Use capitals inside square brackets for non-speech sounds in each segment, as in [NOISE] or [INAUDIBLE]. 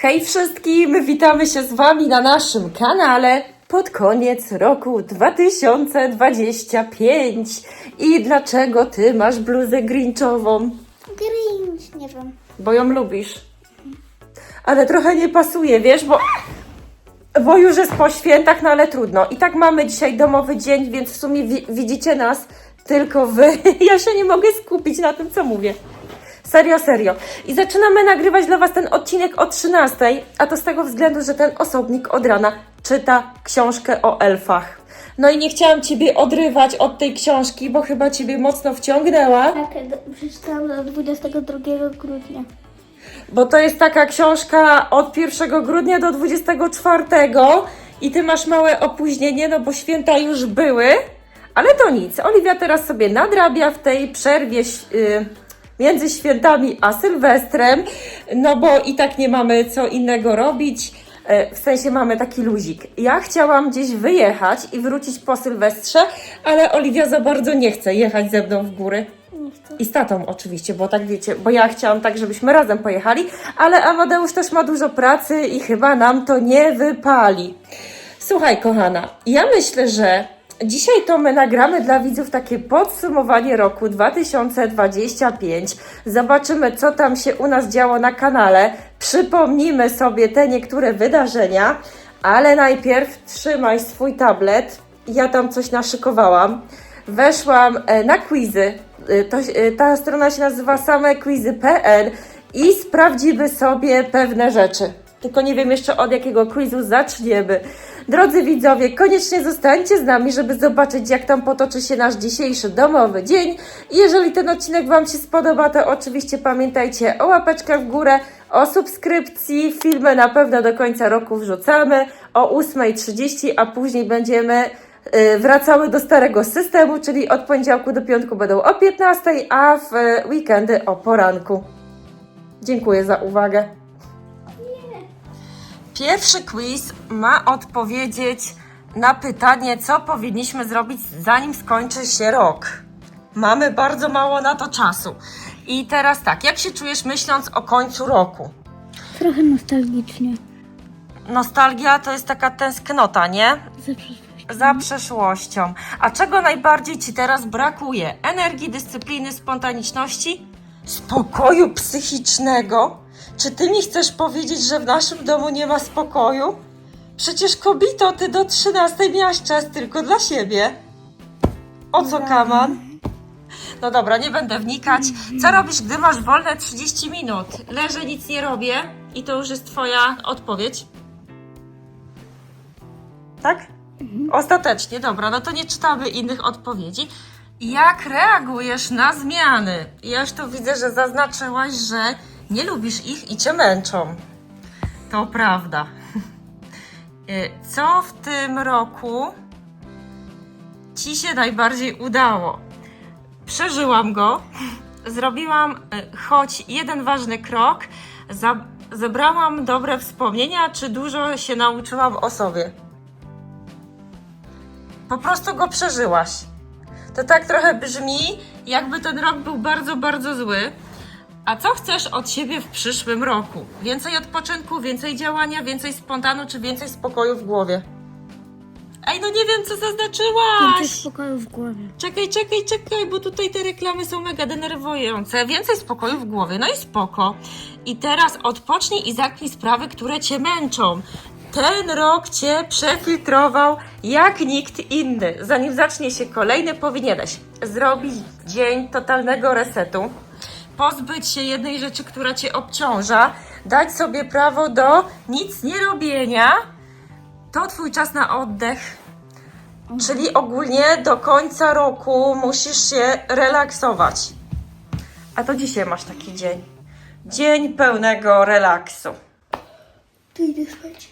Hej wszystkim, witamy się z Wami na naszym kanale pod koniec roku 2025. I dlaczego Ty masz bluzę grinchową? Grinch, nie wiem. Bo ją lubisz. Ale trochę nie pasuje, wiesz, bo, bo już jest po świętach, no ale trudno. I tak mamy dzisiaj domowy dzień, więc w sumie wi- widzicie nas tylko wy. [LAUGHS] Ja się nie mogę skupić na tym, co mówię. Serio, serio. I zaczynamy nagrywać dla Was ten odcinek o 13, a to z tego względu, że ten osobnik od rana czyta książkę o elfach. No i nie chciałam Ciebie odrywać od tej książki, bo chyba Ciebie mocno wciągnęła. Tak, do- przeczytałam do 22 grudnia. Bo to jest taka książka od 1 grudnia do 24 i ty masz małe opóźnienie, no bo święta już były, ale to nic. Oliwia teraz sobie nadrabia w tej przerwie y, między świętami a Sylwestrem, no bo i tak nie mamy co innego robić. e, W sensie mamy taki luzik. Ja chciałam gdzieś wyjechać i wrócić po Sylwestrze, ale Oliwia za bardzo nie chce jechać ze mną w góry. I z tatą oczywiście, bo tak wiecie, bo ja chciałam tak, żebyśmy razem pojechali, ale Amadeusz też ma dużo pracy i chyba nam to nie wypali. Słuchaj, kochana, ja myślę, że dzisiaj to my nagramy dla widzów takie podsumowanie roku 2025. Zobaczymy, co tam się u nas działo na kanale. Przypomnimy sobie te niektóre wydarzenia, ale najpierw trzymaj swój tablet. Ja tam coś naszykowałam. Weszłam e, na quizy. E, To, e, ta strona się nazywa samequizy.pl i sprawdzimy sobie pewne rzeczy. Tylko nie wiem jeszcze od jakiego quizu zaczniemy. Drodzy widzowie, koniecznie zostańcie z nami, żeby zobaczyć, jak tam potoczy się nasz dzisiejszy domowy dzień. Jeżeli ten odcinek Wam się spodoba, to oczywiście pamiętajcie o łapeczkach w górę, o subskrypcji. Filmy na pewno do końca roku wrzucamy o 8.30, a później będziemy y, wracały do starego systemu, czyli od poniedziałku do piątku będą o 15, a w weekendy o poranku. Dziękuję za uwagę. Pierwszy quiz ma odpowiedzieć na pytanie, co powinniśmy zrobić, zanim skończy się rok. Mamy bardzo mało na to czasu. I teraz tak, jak się czujesz myśląc o końcu roku? Trochę nostalgicznie. Nostalgia to jest taka tęsknota, nie? Za przyszłość. za przeszłością. A czego najbardziej Ci teraz brakuje? Energii, dyscypliny, spontaniczności? Spokoju psychicznego? Czy Ty mi chcesz powiedzieć, że w naszym domu nie ma spokoju? Przecież kobito, Ty do 13 miałaś czas tylko dla siebie. O co kaman? No dobra, nie będę wnikać. Co robisz, gdy masz wolne 30 minut? Leżę, nic nie robię i to już jest Twoja odpowiedź. Tak? Ostatecznie, dobra, no to nie czytamy innych odpowiedzi. Jak reagujesz na zmiany? Ja już tu widzę, że zaznaczyłaś, że nie lubisz ich i cię męczą. To prawda. [LAUGHS] Y, Co w tym roku ci się najbardziej udało? Przeżyłam go, [LAUGHS] zrobiłam y, choć jeden ważny krok, zebrałam dobre wspomnienia, czy dużo się nauczyłam o sobie? Po prostu go przeżyłaś. To tak trochę brzmi, jakby ten rok był bardzo, bardzo zły. A co chcesz od siebie w przyszłym roku? Więcej odpoczynku, więcej działania, więcej spontanu, czy więcej spokoju w głowie? Ej, no nie wiem, co Więcej zaznaczyłaś! spokoju w głowie. Czekaj, czekaj, czekaj, bo tutaj te reklamy są mega denerwujące. Więcej spokoju w głowie, no i spoko. I teraz odpocznij i zamknij sprawy, które cię męczą. Ten rok cię przefiltrował jak nikt inny. Zanim zacznie się kolejny, powinieneś zrobić dzień totalnego resetu, pozbyć się jednej rzeczy, która cię obciąża, dać sobie prawo do nic nie robienia. To twój czas na oddech. Czyli ogólnie do końca roku musisz się relaksować. A to dzisiaj masz taki dzień. Dzień pełnego relaksu. Ty idę spać.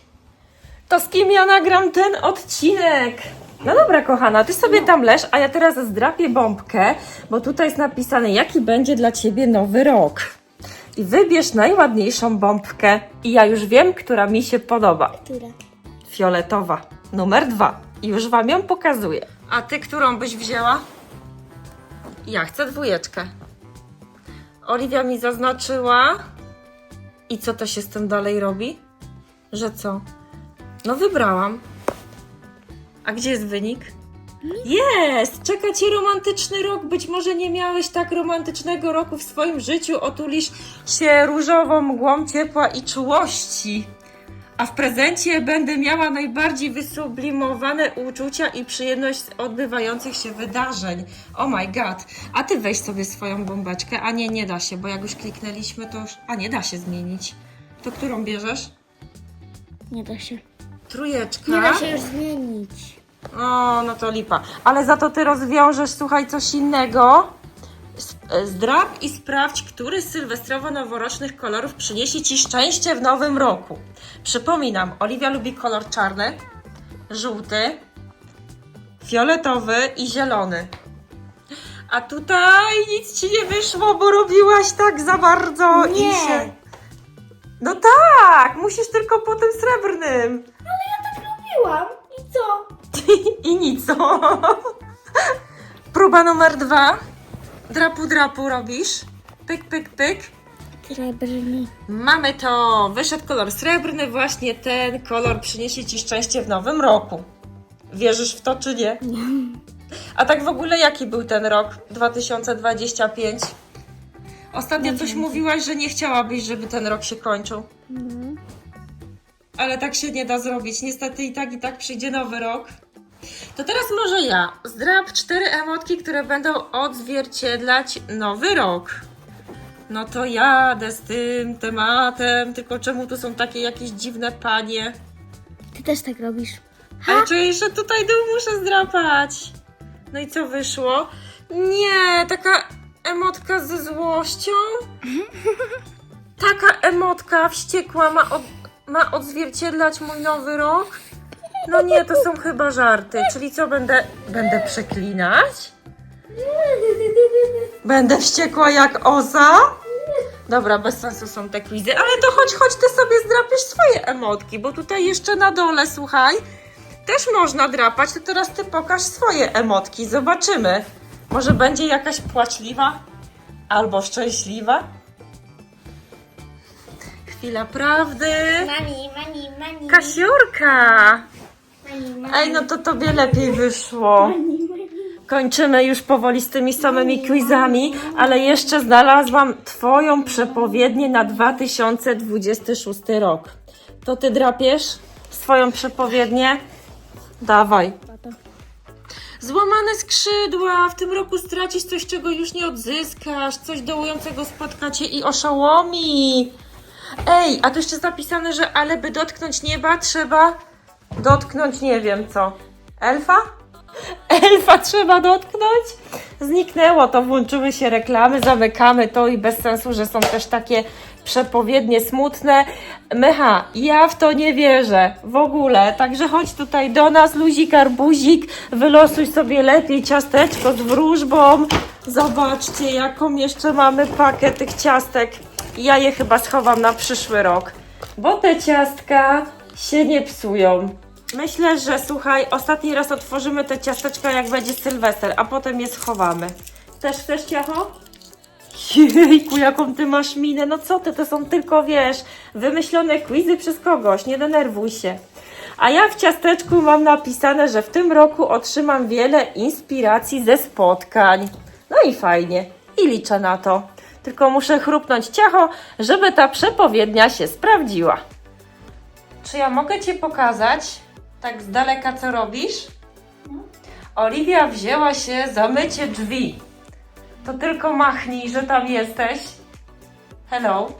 To z kim ja nagram ten odcinek? No dobra, kochana, ty sobie tam leż, a ja teraz zdrapię bombkę, bo tutaj jest napisane, jaki będzie dla ciebie nowy rok. I wybierz najładniejszą bombkę. I ja już wiem, która mi się podoba. Która? Fioletowa, numer dwa. I już wam ją pokazuję. A ty, którą byś wzięła? Ja chcę dwójeczkę. Oliwia mi zaznaczyła I co to się z tym dalej robi? Że co? No wybrałam. A gdzie jest wynik? Jest! Czeka cię romantyczny rok. Być może nie miałeś tak romantycznego roku w swoim życiu. Otulisz się różową mgłą ciepła i czułości. A w prezencie będę miała najbardziej wysublimowane uczucia i przyjemność z odbywających się wydarzeń. Oh my god. A ty weź sobie swoją bombeczkę. A nie, nie da się, bo jak już kliknęliśmy, to już. A nie da się zmienić. To którą bierzesz? Nie da się. Trójeczka. Nie da się już zmienić. O, no to lipa. Ale za to ty rozwiążesz, słuchaj, coś innego. S- e, Zdrab i sprawdź, który z sylwestrowo-noworocznych kolorów przyniesie ci szczęście w nowym roku. Przypominam, Oliwia lubi kolor czarny, żółty, fioletowy i zielony. A tutaj nic ci nie wyszło, bo robiłaś tak za bardzo i Nie. się... No tak, musisz tylko po tym srebrnym. Piłam. I co? [LAUGHS] I nic. o. [LAUGHS] Próba numer dwa. Drapu, drapu robisz. Pyk, pyk, pyk. Srebrny. Mamy to. Wyszedł kolor srebrny. Właśnie ten kolor przyniesie Ci szczęście w nowym roku. Wierzysz w to, czy nie? [LAUGHS] A tak w ogóle jaki był ten rok 2025? Ostatnio coś mówiłaś, że nie chciałabyś, żeby ten rok się kończył. Ale tak się nie da zrobić. Niestety i tak, i tak przyjdzie nowy rok. To teraz może ja. Zdrab cztery emotki, które będą odzwierciedlać nowy rok. No to jadę z tym tematem, tylko czemu tu są takie jakieś dziwne panie? Ty też tak robisz. Ale czuję, że tutaj dół muszę zdrapać. No i co wyszło? Nie, taka emotka ze złością. [LAUGHS] Taka emotka wściekła ma, od, ma odzwierciedlać mój nowy rok? No nie, to są chyba żarty. Czyli co, będę, będę przeklinać? Będę wściekła jak osa? Dobra, bez sensu są te quizy, ale to chodź, chodź, ty sobie zdrapiesz swoje emotki, bo tutaj jeszcze na dole, słuchaj, też można drapać, to teraz ty pokaż swoje emotki, zobaczymy. Może będzie jakaś płaczliwa albo szczęśliwa? Chwila prawdy. Mani, mani, mani. Kasiurka! Ej, no to tobie lepiej wyszło. Kończymy już powoli z tymi samymi quizami, ale jeszcze znalazłam Twoją przepowiednię na 2026 rok. To Ty drapiesz swoją przepowiednię? Dawaj. Złamane skrzydła, w tym roku stracisz coś, czego już nie odzyskasz, coś dołującego spotka cię i oszołomi. Ej, a tu jeszcze jest napisane, że ale by dotknąć nieba trzeba dotknąć nie wiem co. Elfa? [LAUGHS] Elfa trzeba dotknąć? Zniknęło to, włączyły się reklamy, zamykamy to i bez sensu, że są też takie przepowiednie smutne. Mecha, ja w to nie wierzę w ogóle, także chodź tutaj do nas, luzik, arbuzik, wylosuj sobie lepiej ciasteczko z wróżbą. Zobaczcie, jaką jeszcze mamy pakę tych ciastek. Ja je chyba schowam na przyszły rok, bo te ciastka się nie psują. Myślę, że słuchaj, ostatni raz otworzymy te ciasteczka, jak będzie Sylwester, a potem je schowamy. Też chcesz ciacho? Jejku, jaką ty masz minę. No co ty, to są tylko, wiesz, wymyślone quizy przez kogoś. Nie denerwuj się. A ja w ciasteczku mam napisane, że w tym roku otrzymam wiele inspiracji ze spotkań. No i fajnie. I liczę na to. Tylko muszę chrupnąć ciacho, żeby ta przepowiednia się sprawdziła. Czy ja mogę Ci pokazać tak z daleka, co robisz? Oliwia wzięła się za mycie drzwi. To tylko machnij, że tam jesteś. Hello.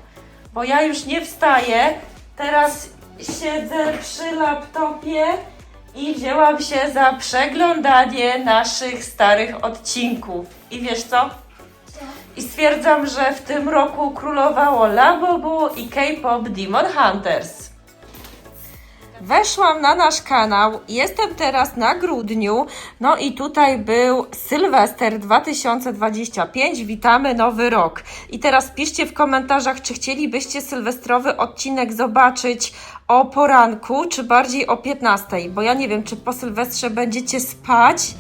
Bo ja już nie wstaję. Teraz siedzę przy laptopie i wzięłam się za przeglądanie naszych starych odcinków. I wiesz co? I stwierdzam, że w tym roku królowało Labubu i K-pop Demon Hunters. Weszłam na nasz kanał, jestem teraz na grudniu, no i tutaj był Sylwester 2025, witamy nowy rok. I teraz piszcie w komentarzach, czy chcielibyście sylwestrowy odcinek zobaczyć o poranku, czy bardziej o 15, bo ja nie wiem, czy po Sylwestrze będziecie spać,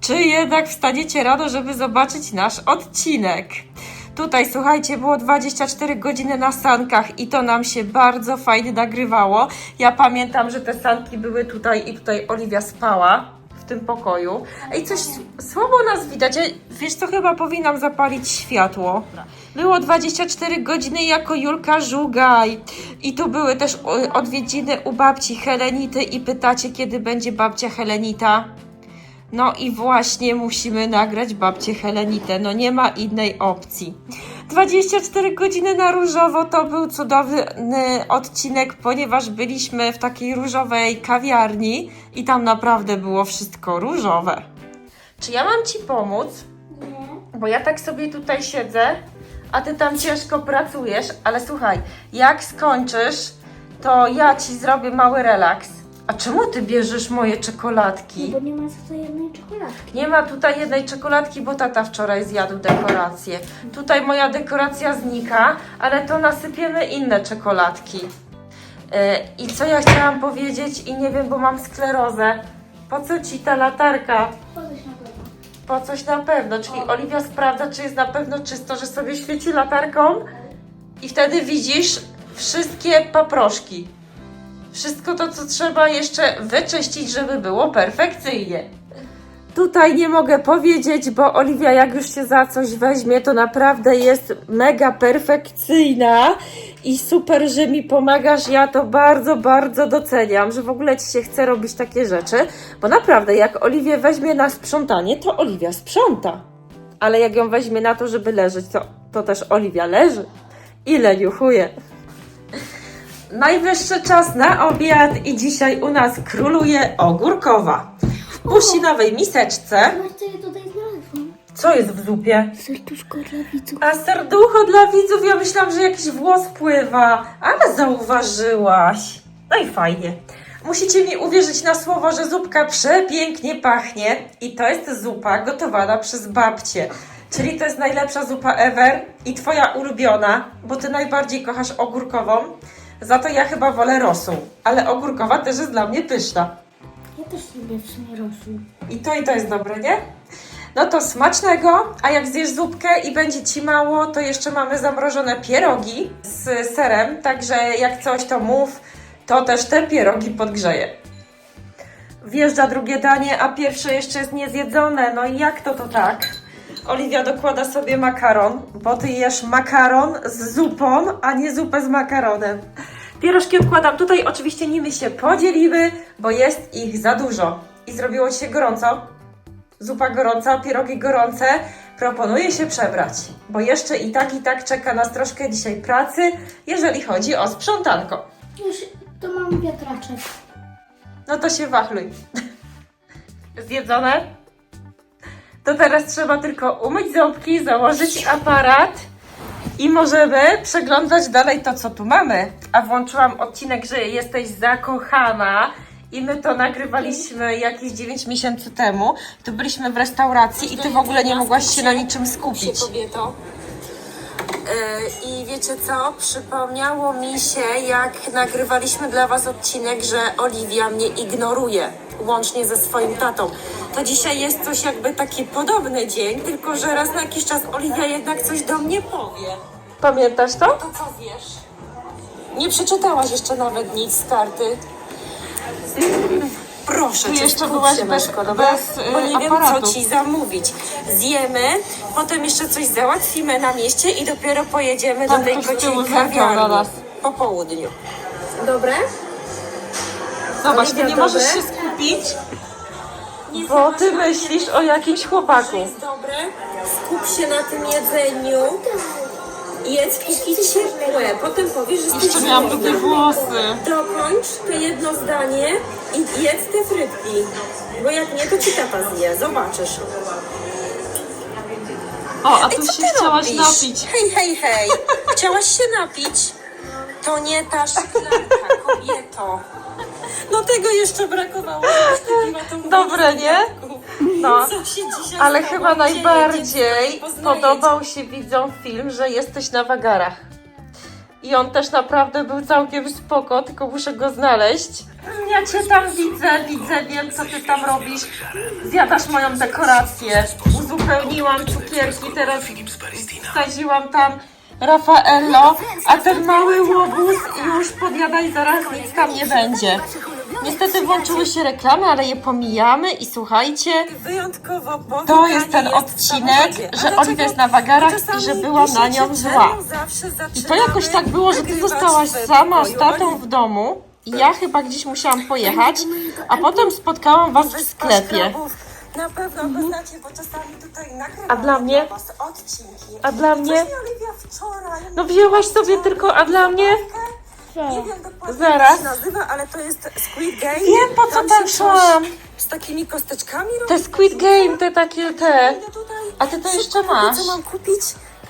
czy jednak wstaniecie rano, żeby zobaczyć nasz odcinek. Tutaj, słuchajcie, było 24 godziny na sankach i to nam się bardzo fajnie nagrywało. Ja pamiętam, że te sanki były tutaj i tutaj Oliwia spała w tym pokoju. Ej, coś słabo nas widać. Wiesz co, chyba powinnam zapalić światło. Było 24 godziny jako Julka Żugaj. I tu były też o, odwiedziny u babci Helenity i pytacie, kiedy będzie babcia Helenita? No i właśnie musimy nagrać babcię Helenitę. No nie ma innej opcji. 24 godziny na różowo to był cudowny odcinek, ponieważ byliśmy w takiej różowej kawiarni i tam naprawdę było wszystko różowe. Czy ja mam ci pomóc? Nie. Bo ja tak sobie tutaj siedzę, a ty tam ciężko pracujesz, ale słuchaj, jak skończysz, to ja ci zrobię mały relaks. A czemu ty bierzesz moje czekoladki? Bo nie ma tutaj jednej czekoladki. Nie ma tutaj jednej czekoladki, bo tata wczoraj zjadł dekorację. Tutaj moja dekoracja znika, ale to nasypiemy inne czekoladki. Yy, I co ja chciałam powiedzieć i nie wiem, bo mam sklerozę. Po co ci ta latarka? Podejdź na pewno. Po coś na pewno, czyli Oliwia sprawdza, czy jest na pewno czysto, że sobie świeci latarką i wtedy widzisz wszystkie paproszki. Wszystko to, co trzeba jeszcze wyczyścić, żeby było perfekcyjnie. Tutaj nie mogę powiedzieć, bo Oliwia jak już się za coś weźmie, to naprawdę jest mega perfekcyjna i super, że mi pomagasz. Ja to bardzo, bardzo doceniam, że w ogóle Ci się chce robić takie rzeczy, bo naprawdę jak Oliwię weźmie na sprzątanie, to Oliwia sprząta. Ale jak ją weźmie na to, żeby leżeć, to, to też Oliwia leży i leniuchuje. Najwyższy czas na obiad i dzisiaj u nas króluje ogórkowa. W pusinowej miseczce. Zobacz, co ja tutaj znalazłam. Co jest w zupie? Serduszko dla widzów. A serducho dla widzów, ja myślałam, że jakiś włos pływa, ale zauważyłaś. No i fajnie. Musicie mi uwierzyć na słowo, że zupka przepięknie pachnie i to jest zupa gotowana przez babcię. Czyli to jest najlepsza zupa ever i twoja ulubiona, bo ty najbardziej kochasz ogórkową. Za to ja chyba wolę rosół, ale ogórkowa też jest dla mnie pyszna. Ja też lubię w sumie rosół. I to i to jest dobre, nie? No to smacznego, a jak zjesz zupkę i będzie ci mało, to jeszcze mamy zamrożone pierogi z serem, także jak coś to mów, to też te pierogi podgrzeję. Wjeżdża drugie danie, a pierwsze jeszcze jest niezjedzone. No i jak to to tak? Oliwia dokłada sobie makaron, bo ty jesz makaron z zupą, a nie zupę z makaronem. Pierożki odkładam tutaj, oczywiście nimi się podzielimy, bo jest ich za dużo. I zrobiło się gorąco. Zupa gorąca, pierogi gorące. Proponuję się przebrać, bo jeszcze i tak, i tak czeka nas troszkę dzisiaj pracy, jeżeli chodzi o sprzątanko. Już to mam wiatraczek. No to się wachluj. [LAUGHS] Zjedzone? To teraz trzeba tylko umyć ząbki, założyć aparat i możemy przeglądać dalej to, co tu mamy. A włączyłam odcinek, że jesteś zakochana i my to nagrywaliśmy jakieś 9 miesięcy temu. Tu byliśmy w restauracji i ty w ogóle nie mogłaś się na niczym skupić. kobieto. I wiecie co? Przypomniało mi się, jak nagrywaliśmy dla Was odcinek, że Oliwia mnie ignoruje, łącznie ze swoim tatą. To dzisiaj jest coś jakby taki podobny dzień, tylko że raz na jakiś czas Oliwia jednak coś do mnie powie. Pamiętasz to? To co wiesz? Nie przeczytałaś jeszcze nawet nic z karty. Proszę cię, jeszcze byłaś się, bez- Myszko, dobra? bez, y, Bo nie wiem, aparatu. co ci zamówić. Zjemy, potem jeszcze coś załatwimy na mieście i dopiero pojedziemy Tam do tej ktoś z tyłu kociej zerkał na kawiarni nas. po południu. Dobre? Zobacz, ty nie możesz dobre? się skupić. Nie Bo ty myślisz o jakimś chłopaku. Tak. jest dobre, skup się na tym jedzeniu. Jedz póki ciepłe, potem powiesz, że Jeszcze jesteś miałam głodna. długie włosy. Dokończ to jedno zdanie i jedz te frytki. Bo jak nie, to ci tata zje, zobaczysz. O, a Ej, tu co się ty chciałaś robisz? napić. Hej, hej, hej. Chciałaś się napić? To nie ta szklanka, kobieto. No tego jeszcze brakowało. żebyś [LAUGHS] tą Dobre, nie? No. [LAUGHS] Co się dzisiaj Ale stało? chyba Gdzie najbardziej jedziecie? Poznajecie? podobał się widzom film, że jesteś na wagarach. I on też naprawdę był całkiem spoko, tylko muszę go znaleźć. Ja cię tam widzę, widzę, wiem co ty tam robisz. Zjadasz moją dekorację. Uzupełniłam cukierki, teraz wsadziłam tam Raffaello, a ten mały łobuz już podjadaj, zaraz nic tam nie będzie. Niestety włączyły się reklamy, ale je pomijamy i słuchajcie, Wyjątkowo to jest ten odcinek, że Oliwia jest na wagarach i że byłam na nią zła. I to jakoś tak było, że ty zostałaś sama z tatą w domu i ja chyba gdzieś musiałam pojechać, a potem spotkałam was w sklepie. Na pewno poznacie, bo czasami tutaj nagrywam A dla mnie? was odcinki. A dla mnie? Oliwia wczoraj... No wzięłaś sobie tylko, a dla mnie? Nie wiem dokładnie Zaraz. jak się nazywa, ale to jest Squid Game. Wiem po co tam się szłam. coś Z takimi kosteczkami Te robi. Squid Game, te takie te. Idę tutaj, A ty to jeszcze masz. Co mam kupić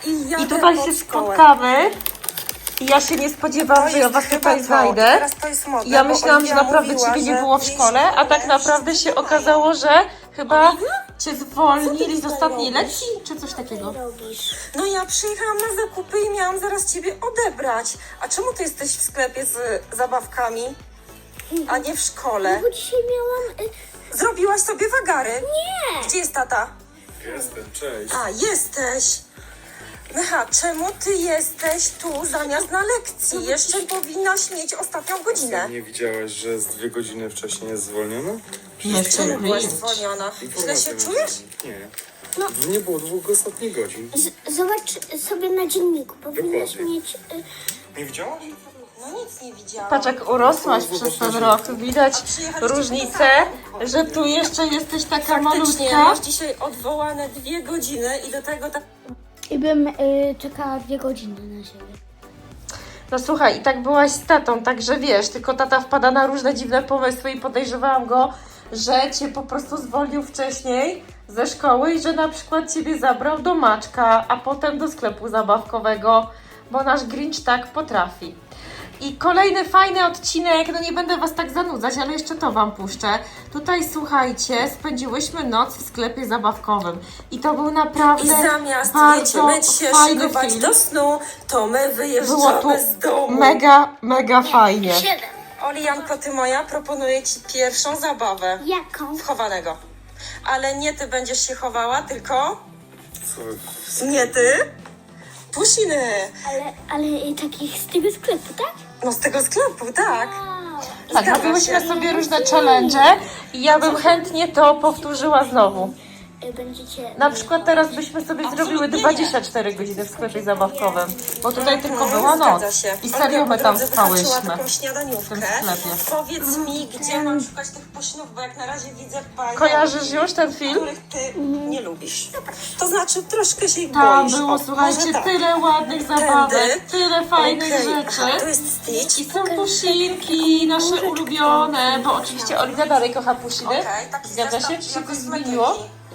i jadę I tutaj pod się szkołę. spotkamy. I ja się nie spodziewałam, że ja was chyba tutaj to. znajdę. Teraz to jest modne, Ja bo myślałam, że Oliwia naprawdę mówiła, ciebie nie że było w szkole, a tak naprawdę się okazało, że chyba? Cię zwolnili z ostatniej robisz? lekcji, czy coś takiego. No ja przyjechałam na zakupy i miałam zaraz ciebie odebrać. A czemu ty jesteś w sklepie z zabawkami, a nie w szkole? Bo dzisiaj miałam... y, Zrobiłaś sobie wagary? Nie! Gdzie jest tata? Jestem, cześć. A, jesteś. Mecha, czemu ty jesteś tu zamiast na lekcji? Jeszcze powinnaś mieć ostatnią godzinę. Nie widziałaś, że z dwie godziny wcześniej jest zwolniona? Nie Czemu byłaś zwolniona? Źle się czujesz? Nie. No. Nie było dwóch ostatnich godzin. z- Zobacz sobie na dzienniku. Powinnaś Dokładnie. mieć... y, Nie widziałaś? No nic nie widziałam. Patrz jak urosłaś przez ten rok. Widać różnicę, że tu jeszcze jesteś taka Faktycznie, malutka. masz dzisiaj odwołane dwie godziny i do tego tak... I bym y, czekała dwie godziny na siebie. No słuchaj, i tak byłaś z tatą, także wiesz, tylko tata wpada na różne dziwne pomysły i podejrzewałam go, że cię po prostu zwolnił wcześniej ze szkoły i że na przykład ciebie zabrał do maczka, a potem do sklepu zabawkowego, bo nasz Grinch tak potrafi. I kolejny fajny odcinek, no nie będę Was tak zanudzać, ale jeszcze to Wam puszczę. Tutaj słuchajcie, spędziłyśmy noc w sklepie zabawkowym i to był naprawdę I zamiast, wiecie, bardzo myć się, fajny szykować film. do snu, to my Było tu wyjeżdżamy z domu. mega, mega fajnie. Siedem. Olijanko, ty moja, proponuję ci pierwszą zabawę Jaką? chowanego. Ale nie ty będziesz się chowała, tylko Co? nie ty. Pusiny. Ale, ale y, takich z tego sklepu, tak? No z tego sklepu, tak. Tak, Zgadza robiłyśmy się. sobie różne challenge i ja bym chętnie to powtórzyła znowu. Y, Będziecie... Na przykład teraz byśmy sobie zrobiły 24 godziny w sklepie zabawkowym, bo tutaj tylko była noc się. i serio my tam spałyśmy. taką śniadaniówkę. w tym sklepie. Powiedz mi, gdzie mam szukać tych pusinów, bo jak na razie widzę pająki, Kojarzysz już ten film? których ty nie lubisz. To znaczy troszkę się ich Tam boisz. było, O, słuchajcie, tak. tyle ładnych zabawek, tyle fajnych Okej, rzeczy. aha, to jest Stitch. I są pusinki, nasze ulubione, bo oczywiście Oliwia dalej kocha pusiny. Okej, taki Zgadza się? Czy się coś zmieniło?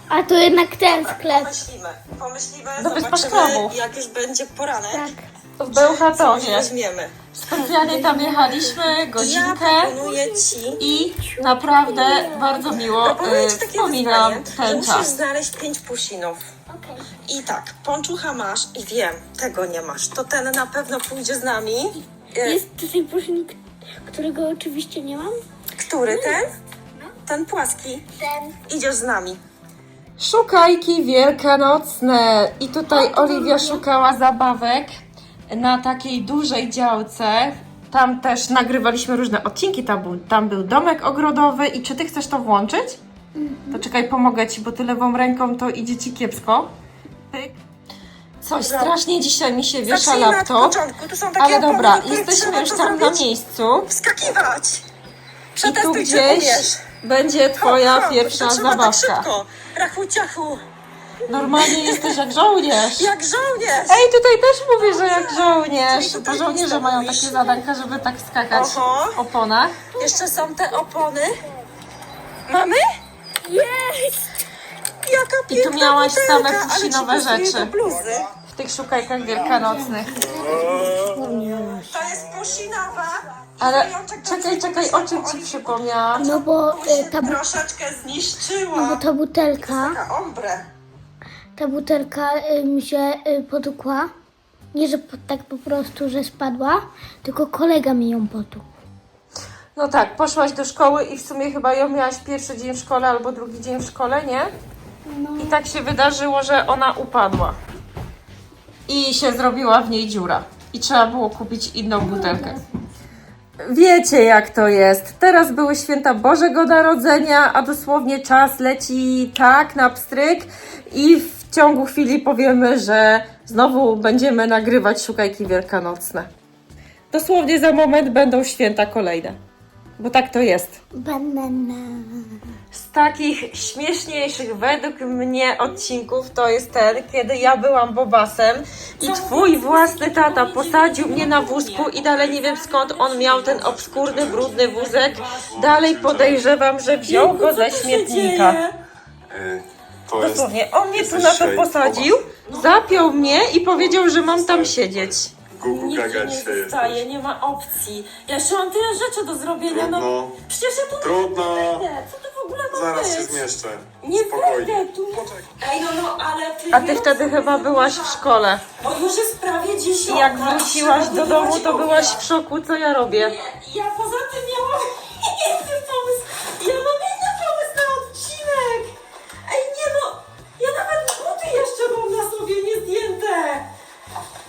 A to jednak ten sklep. Pomyślimy, pomyślimy, Do Wyspa zobaczymy, jak już będzie poranek. Tak. W Bełchatowie. weźmiemy. Specjalnie tam jechaliśmy, Ja godzinkę. proponuję ci I naprawdę bardzo miło Proponuję y, ci takie wspominam wyzwanie, że ten musisz czas. znaleźć pięć pusinów. Okej. I tak, ponczucha masz i wiem, tego nie masz. To ten na pewno pójdzie z nami. E, Jest tutaj pusznik, którego oczywiście nie mam. Który ten? Ten płaski. Ten. Idziesz z nami. Szukajki wielkanocne. I tutaj Oliwia szukała zabawek na takiej dużej działce. Tam też nagrywaliśmy różne odcinki. Tam był, tam był domek ogrodowy. I czy ty chcesz to włączyć? To czekaj, pomogę ci, bo ty lewą ręką to idzie ci kiepsko. Pyk. Coś strasznie dzisiaj mi się wiesza Zacznijmy od laptop. początku. Tu są takie Ale dobra, jesteśmy trzeba już to tam na zrobić. miejscu. Wskakiwać. I tu Przetestuj, czy gdzieś umiesz. będzie Hop, twoja hop, pierwsza trzeba Tak zabawka. szybko. Rachu ciachu. Normalnie jesteś jak żołnierz. Jak żołnierz. Ej, tutaj też mówię, że jak żołnierz. Czyli tutaj Bo żołnierze mają mówisz. takie zadanka, żeby tak skakać Oho. w oponach. Jeszcze są te opony. Mamy? Jest! Jaka I tu piękna miałaś butelka, same ale ci rzeczy. bluzy. W tych szukajkach wielkanocnych. I Ale czekaj, czekaj, o czym ci przypomniałam? No bo y, ta, bu- Troszeczkę zniszczyła. no bo ta butelka, Taka ombre. ta butelka y, mi się y, podukła. Nie, że po, tak po prostu, że spadła, tylko kolega mi ją potuł. No tak, poszłaś do szkoły i w sumie chyba ją miałaś pierwszy dzień w szkole albo drugi dzień w szkole, nie? No. I tak się wydarzyło, że ona upadła. I się zrobiła w niej dziura. I trzeba było kupić inną butelkę. Wiecie jak to jest. Teraz były święta Bożego Narodzenia, a dosłownie czas leci tak na pstryk i w ciągu chwili powiemy, że znowu będziemy nagrywać szukajki wielkanocne. Dosłownie za moment będą święta kolejne. Bo tak to jest. Banana. Z takich śmieszniejszych według mnie odcinków to jest ten, kiedy ja byłam bobasem i twój własny tata posadził mnie na wózku i dalej nie wiem skąd on miał ten obskurny, brudny wózek. Dalej podejrzewam, że wziął go ze śmietnika. Y, to jest... Dosłownie, on mnie tu na to posadził, zapiął mnie i powiedział, że mam tam siedzieć. Gugu Nigdzie gaga nie dzisiaj zostaje, jesteś. nie ma opcji. Ja jeszcze mam tyle rzeczy do zrobienia, no. Trudno, Przecież ja tu trudno. wejdę. Co to Zaraz być? się zmieszczę. Nie Spokojnie. wejdę tu. Ej, no, no, ale ty A ty wiesz, wtedy chyba byłaś w szkole. Bo już jest prawie I dziesiąta. jak wróciłaś do domu, to byłaś w szoku, co ja robię. Ja poza tym miałam [LAUGHS] inny pomysł. Ja mam inny pomysł na odcinek. Ej, nie no. Ja nawet buty jeszcze mam na sobie nie zdjęte.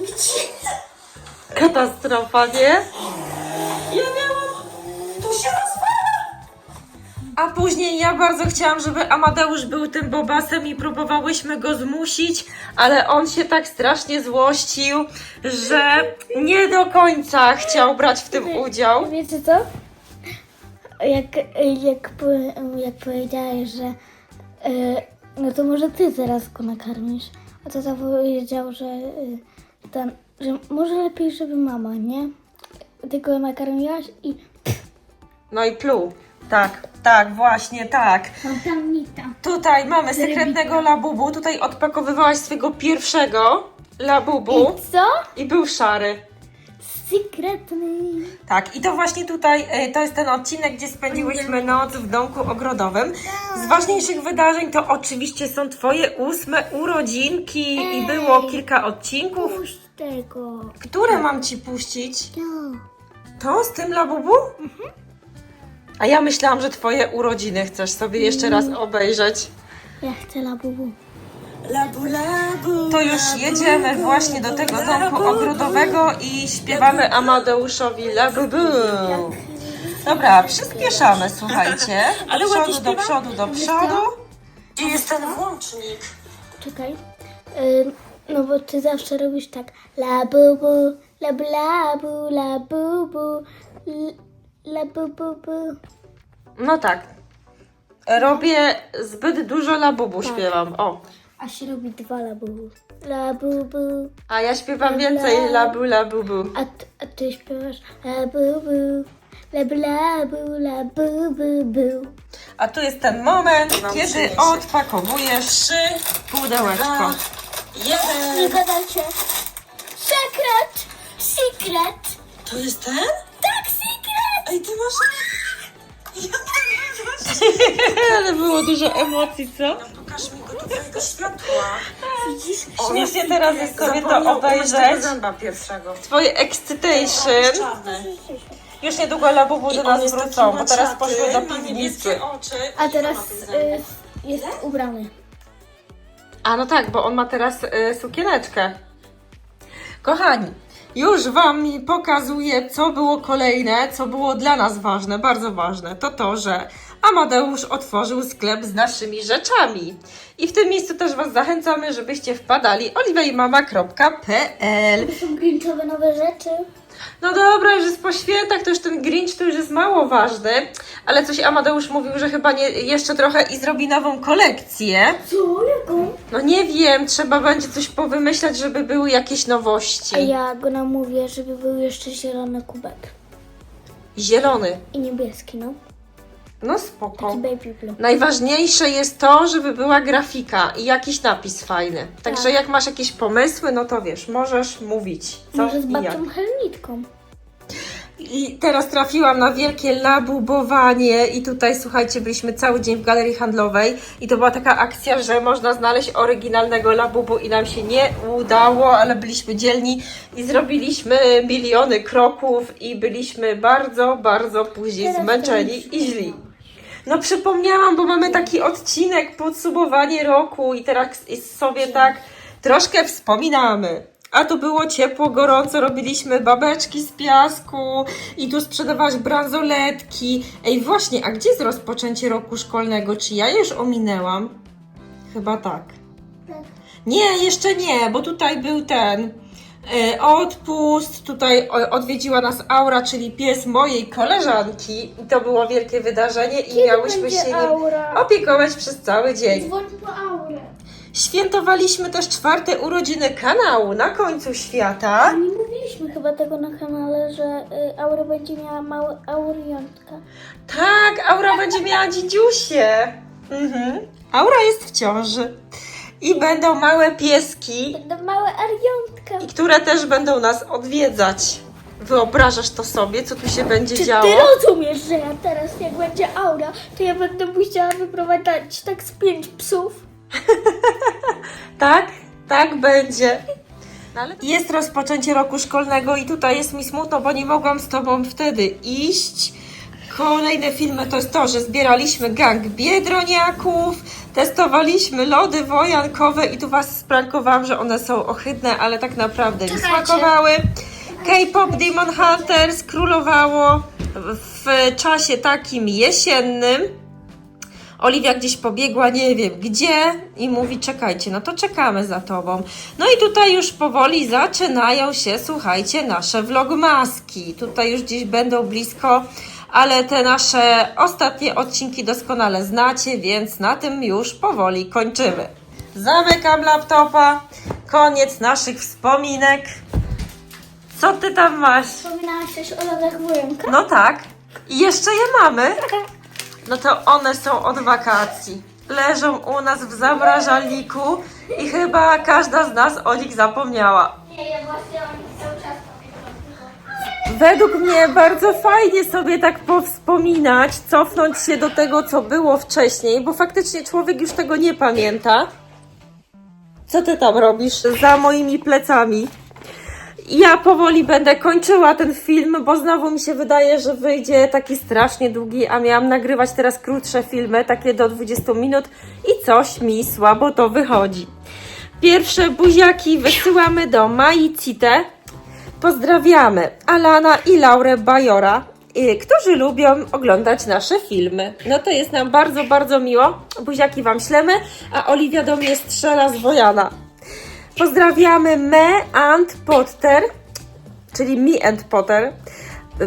Gdzie? Katastrofa, nie? Ja miałam... A później ja bardzo chciałam, żeby Amadeusz był tym bobasem i próbowałyśmy go zmusić, ale on się tak strasznie złościł, że nie do końca chciał brać w tym udział. Wiecie co? Jak, jak, po- jak powiedziałeś, że e, no to może ty teraz go nakarmisz. A tata powiedział, że, e, ten, że może lepiej, żeby mama, nie? Ty go nakarmiłaś i No i pluł. Tak, tak, właśnie tak. mam tam nita. Tutaj mamy sekretnego labubu. Tutaj odpakowywałaś swojego pierwszego labubu I co? i był szary. Sekretny. Tak, i to właśnie tutaj, y, to jest ten odcinek, gdzie spędziłyśmy noc w domku ogrodowym. Z ważniejszych wydarzeń to oczywiście są Twoje ósme urodzinki i było kilka odcinków. Puść tego. Które mam Ci puścić? To. To z tym labubu? A ja myślałam, że Twoje urodziny chcesz sobie jeszcze raz obejrzeć. Ja chcę labubu. Labu, labu. To już jedziemy właśnie do tego domku ogrodowego i śpiewamy Amadeuszowi labubu. Dobra, przyspieszamy, słuchajcie. [LAUGHS] Do Ale przodu, ładnie do przodu, do przodu. Gdzie jest ten włącznik? Czekaj. No bo ty zawsze robisz tak. Labubu, labu, labu, labubu, l- labububu. No tak. Robię zbyt dużo labubu, śpiewam. O. A się robi dwa labubu. Labubu. A ja śpiewam więcej labu, labubu. A, t- a ty śpiewasz labubu. Labu, labu, labubu. A tu jest ten moment, Mam kiedy przyniesie. odpakowujesz Trzy, pudełeczko. dwa, jeden. Nie gadajcie. Sekret! Secret! To jest ten? Ej, ty masz... [LAUGHS] Ja nie [LAUGHS] Ale było dużo emocji, co? Pokaż mi go do twojego światła. Widzisz? Śmiesznie teraz jest sobie to obejrzeć. zęba pierwszego. Twoje excitation. Już niedługo labubu do nas wrócą, bo teraz poszły do piwnicy. oczy A teraz y, jest ubrany. A no tak, bo on ma teraz y, sukieneczkę. Kochani, już Wam pokazuję, co było kolejne, co było dla nas ważne, bardzo ważne. To to, że Amadeusz otworzył sklep z naszymi rzeczami. I w tym miejscu też Was zachęcamy, żebyście wpadali oliwejmama.pl To są grinchowe nowe rzeczy. No dobra, już jest po świętach, to już ten Grinch to już jest mało ważny, ale coś Amadeusz mówił, że chyba nie, jeszcze trochę i zrobi nową kolekcję. Co? Jaką? No nie wiem, trzeba będzie coś powymyślać, żeby były jakieś nowości. A ja go namówię, żeby był jeszcze zielony kubek. Zielony. I niebieski, no. No Taki spoko. baby blue. Najważniejsze jest to, żeby była grafika i jakiś napis fajny. Także Tak. jak masz jakieś pomysły, no to wiesz, możesz mówić co Może z i jak. babcią Helnitką. I teraz trafiłam na wielkie labubowanie i tutaj, słuchajcie, byliśmy cały dzień w galerii handlowej i to była taka akcja, że można znaleźć oryginalnego labubu i nam się nie udało, ale byliśmy dzielni i zrobiliśmy miliony kroków i byliśmy bardzo, bardzo później Teraz zmęczeni i źli. No przypomniałam, bo mamy taki odcinek podsumowanie roku i teraz sobie tak troszkę wspominamy. A tu było ciepło, gorąco, robiliśmy babeczki z piasku i tu sprzedawałaś bransoletki. Ej, właśnie, a gdzie jest rozpoczęcie roku szkolnego? Czy ja już ominęłam? Chyba tak. Tak. Nie, jeszcze nie, bo tutaj był ten odpust, tutaj odwiedziła nas Aura, czyli pies mojej koleżanki. I to było wielkie wydarzenie i miałyśmy będzie się nim opiekować przez cały dzień. Dzwoń po aurę. Świętowaliśmy też czwarte urodziny kanału na końcu świata. Nie mówiliśmy chyba tego na kanale, że y, aura będzie miała mały auriątka. Tak, Aura będzie miała dzidziusie. Mhm. Aura jest w ciąży. I będą małe pieski, Będą małe ariątka. i które też będą nas odwiedzać. Wyobrażasz to sobie, co tu się będzie Czy działo? ty rozumiesz, że ja teraz jak będzie aura, to ja będę musiała wyprowadzać tak z pięć psów? [LAUGHS] Tak, tak będzie. Jest rozpoczęcie roku szkolnego i tutaj jest mi smutno, bo nie mogłam z Tobą wtedy iść. Kolejne filmy to jest to, że zbieraliśmy gang biedroniaków, testowaliśmy lody wojankowe i tu Was sprankowałam, że one są ohydne, ale tak naprawdę mi Czekajcie. smakowały. K-pop Demon Hunters królowało w czasie takim jesiennym. Oliwia gdzieś pobiegła, nie wiem gdzie, i mówi: Czekajcie, no to czekamy za tobą. No i tutaj już powoli zaczynają się, słuchajcie, nasze vlogmaski. Tutaj już gdzieś będą blisko, ale te nasze ostatnie odcinki doskonale znacie, więc na tym już powoli kończymy. Zamykam laptopa, koniec naszych wspominek. Co ty tam masz? Wspominałaś też o lodach wojenka? No tak. I jeszcze je mamy. No to one są od wakacji. Leżą u nas w zamrażalniku i chyba każda z nas o nich zapomniała. Nie, ja właśnie o nich cały czas Według mnie bardzo fajnie sobie tak powspominać, cofnąć się do tego, co było wcześniej, bo faktycznie człowiek już tego nie pamięta. Co ty tam robisz za moimi plecami? Ja powoli będę kończyła ten film, bo znowu mi się wydaje, że wyjdzie taki strasznie długi, a miałam nagrywać teraz krótsze filmy, takie do 20 minut i coś mi słabo to wychodzi. Pierwsze buziaki wysyłamy do Mai Cite. Pozdrawiamy Alana i Laurę Bajora, y, którzy lubią oglądać nasze filmy. No to jest nam bardzo, bardzo miło. Buziaki Wam ślemy, a Oliwia do mnie strzela z Wojana. Pozdrawiamy Me and Potter, czyli Me and Potter.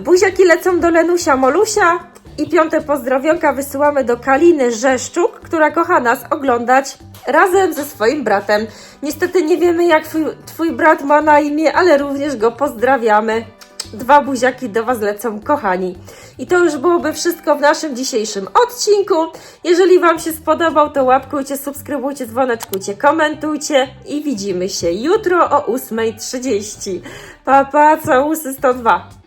Buziaki lecą do Lenusia Molusia i piąte pozdrowionka wysyłamy do Kaliny Rzeszczuk, która kocha nas oglądać razem ze swoim bratem. Niestety nie wiemy jak twój, twój brat ma na imię, ale również go pozdrawiamy. Dwa buziaki do Was lecą, kochani. I to już byłoby wszystko w naszym dzisiejszym odcinku. Jeżeli Wam się spodobał, to łapkujcie, subskrybujcie, dzwoneczkujcie, komentujcie i widzimy się jutro o 8.30. Pa, pa, całusy 102.